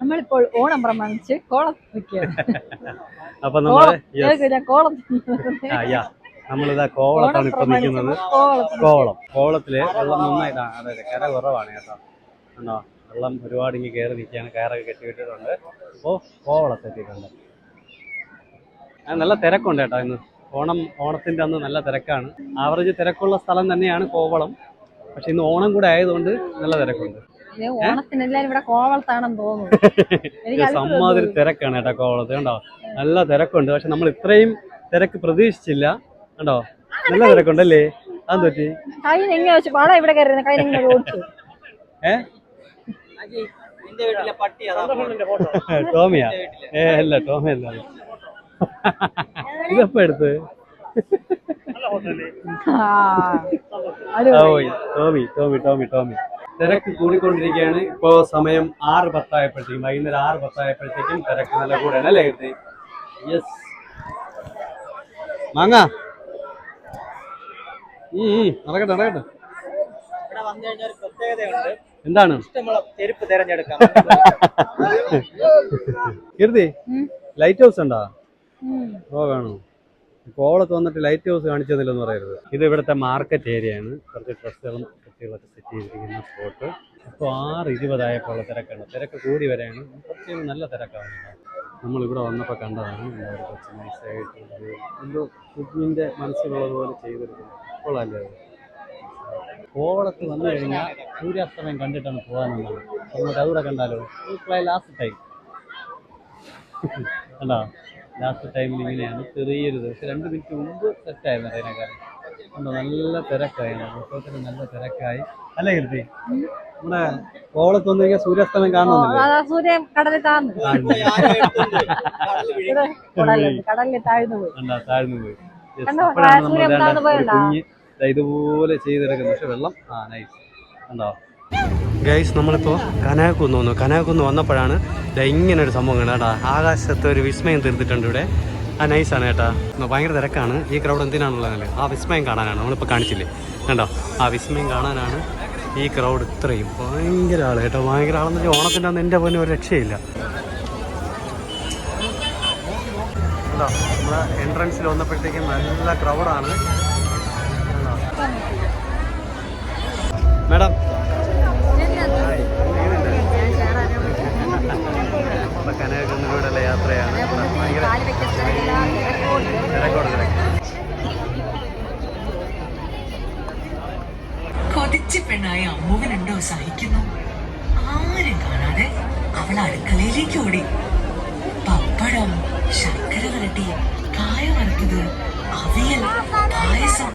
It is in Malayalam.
നമ്മളിപ്പോൾ ഓണം പ്രമാണിച്ച് കോളം വെക്കുകയാണ്. അപ്പൊ നമ്മൾ കോളം. നമ്മളിതാ കോവളത്താണ് ഇപ്പൊ നിൽക്കുന്നത്. കോവളം കോവളത്തിൽ വെള്ളം നന്നായിട്ടാ അതെ അതെ കര കുറവാണ് കേട്ടോ. കണ്ടോ? വെള്ളം ഒരുപാട് ഇങ്ങനെ കയറി നിൽക്കുകയാണ്. കയറൊക്കെ കെട്ടിവിട്ടിട്ടുണ്ട് അപ്പോൾ കോവളത്തെത്തിയിട്ടുണ്ട് നല്ല തിരക്കുണ്ട് കേട്ടോ ഇന്ന്. ഓണം ഓണത്തിന്റെ അന്ന് നല്ല തിരക്കാണ്. ആവറേജ് തിരക്കുള്ള സ്ഥലം തന്നെയാണ് കോവളം. പക്ഷെ ഇന്ന് ഓണം കൂടെ ആയതുകൊണ്ട് നല്ല തിരക്കുണ്ട്. ഓണത്തിന് എല്ലാരും ഇവിടെ കോവളത്താണെന്ന് തോന്നുന്നു. സമ്മാതിരി തിരക്കാണ് കേട്ടോ കോവളത്ത് കണ്ടോ? നല്ല തിരക്കുണ്ട്. പക്ഷെ നമ്മൾ ഇത്രയും തിരക്ക് പ്രതീക്ഷിച്ചില്ല കണ്ടോ? നല്ല തിരക്കുണ്ടല്ലേ? അതെന്ത് പറ്റി? കൈ എങ്ങനെ വെച്ച് പാടാ ഇവിടെ കയറി കൈ എങ്ങനെ ഓടിച്ചു. ഏ? ടോമിയാ? ഏ അല്ല ടോമിയല്ല ഇതപ്പോ എടുത്ത്? ടോമി ടോമി ടോമി ടോമി. തിരക്ക് കൂടിക്കൊണ്ടിരിക്കുകയാണ്. ഇപ്പോൾ സമയം ആറ് പത്തായപ്പോഴത്തേക്കും വൈകുന്നേരം ആറ് പത്തായപ്പോഴത്തേക്കും തിരക്ക് നല്ല കൂടെയാണ് അല്ലേ കീർത്തി? യെസ് മാങ്ങ. നടക്കട്ടെ നടക്കട്ടെ. ഇവിടെ വന്നു കഴിഞ്ഞാൽ പ്രത്യേകതയുണ്ട്. എന്താണ്? ഇഷ്ടമുള്ള ചെരുപ്പ് തിരഞ്ഞെടുക്കാം. കീർത്തി ലൈറ്റ് ഹൗസ് ഉണ്ടോ? ഓ വേണോ കോളത്ത് വന്നിട്ട് ലൈറ്റ് ഹൗസ് കാണിച്ചു തന്നില്ലെന്ന് പറയരുത്. ഇത് ഇവിടുത്തെ മാർക്കറ്റ് ഏരിയയാണ് കുറച്ച് ഡ്രസ്സുകളും കുട്ടികളൊക്കെ സെറ്റ് ചെയ്തിരിക്കുന്ന സ്പോട്ട് ഇപ്പോൾ ആറ് ഇരുപതായപ്പോൾ തിരക്കാണ് തിരക്ക് കൂടി വരെയാണ്. കുറച്ച് നല്ല തിരക്കാണ്. നമ്മൾ ഇവിടെ വന്നപ്പോൾ കണ്ടതാണ് എല്ലാവരും കുറച്ച് നൈസായിട്ട് എന്തോ കുഞ്ഞിന്റെ മനസ്സിലുള്ളതുപോലെ ചെയ്തെടുക്കുന്നത് കൊള്ളാല്ലേ അത്? കോവളത്ത് വന്നു കഴിഞ്ഞാൽ സൂര്യാസ്തമയം കണ്ടിട്ടാണ് പോകാനുള്ളത് നമുക്ക് അതുകൂടെ കണ്ടാലോ? ലാസ്റ്റ് ടൈം കണ്ടോ? ലാസ്റ്റ് ടൈമിൽ ഇങ്ങനെയാണ്. ചെറിയൊരു ദിവസം രണ്ട് മിനിറ്റ് മുമ്പ് സെറ്റായിരുന്നു അതിനേക്കാൾ കണ്ടോ? നല്ല തിരക്കായി. ഉത്സവത്തിന് നല്ല തിരക്കായി. അല്ലേ കീർത്തി നമ്മുടെ കോവളത്ത് വന്നു കഴിഞ്ഞാൽ സൂര്യാസ്തമയം കാണുന്നില്ലേ? സൂര്യൻ കടലിൽ താഴ്ന്നു. കടലിൽ താഴ്ന്നു പോയി. താഴ്ന്നു പോയി. ഇതുപോലെ ചെയ്തെടുക്കുന്നത് പക്ഷെ വെള്ളം ആ നൈസ് കണ്ടോ? ഗൈസ് നമ്മളിപ്പോൾ കനകക്കുന്ന് വന്നു. കനകക്കുന്ന് വന്നപ്പോഴാണ് ഇങ്ങനെ ഒരു സംഭവം കേട്ടാ. ആകാശത്ത് ഒരു വിസ്മയം തീർത്തിട്ടുണ്ട് ഇവിടെ. ആ നൈസാണ് കേട്ടാ. ഭയങ്കര തിരക്കാണ്. ഈ ക്രൗഡ് എന്തിനാണുള്ളത് ആ വിസ്മയം കാണാനാണ്. നമ്മളിപ്പോൾ കാണിച്ചില്ലേ? കണ്ടോ? ആ വിസ്മയം കാണാനാണ് ഈ ക്രൗഡ് ഇത്രയും ഭയങ്കര ആൾ കേട്ടോ. ഭയങ്കര ആളെന്ന് വെച്ചാൽ ഓണത്തിന്റെ അന്ന് എന്റെ പോലെ ഒരു രക്ഷയില്ല. നമ്മുടെ എൻട്രൻസിൽ വന്നപ്പോഴത്തേക്കും നല്ല ക്രൗഡാണ് പ്രായമായ അമ്മുവിനുണ്ടോ സഹിക്കുന്നു. ആരും കാണാതെ അവൾ അടുക്കളയിലേക്ക് ഓടി. പപ്പടം ശർക്കര വരട്ടി കായ വറുത്തത് അവിയൽ പായസം.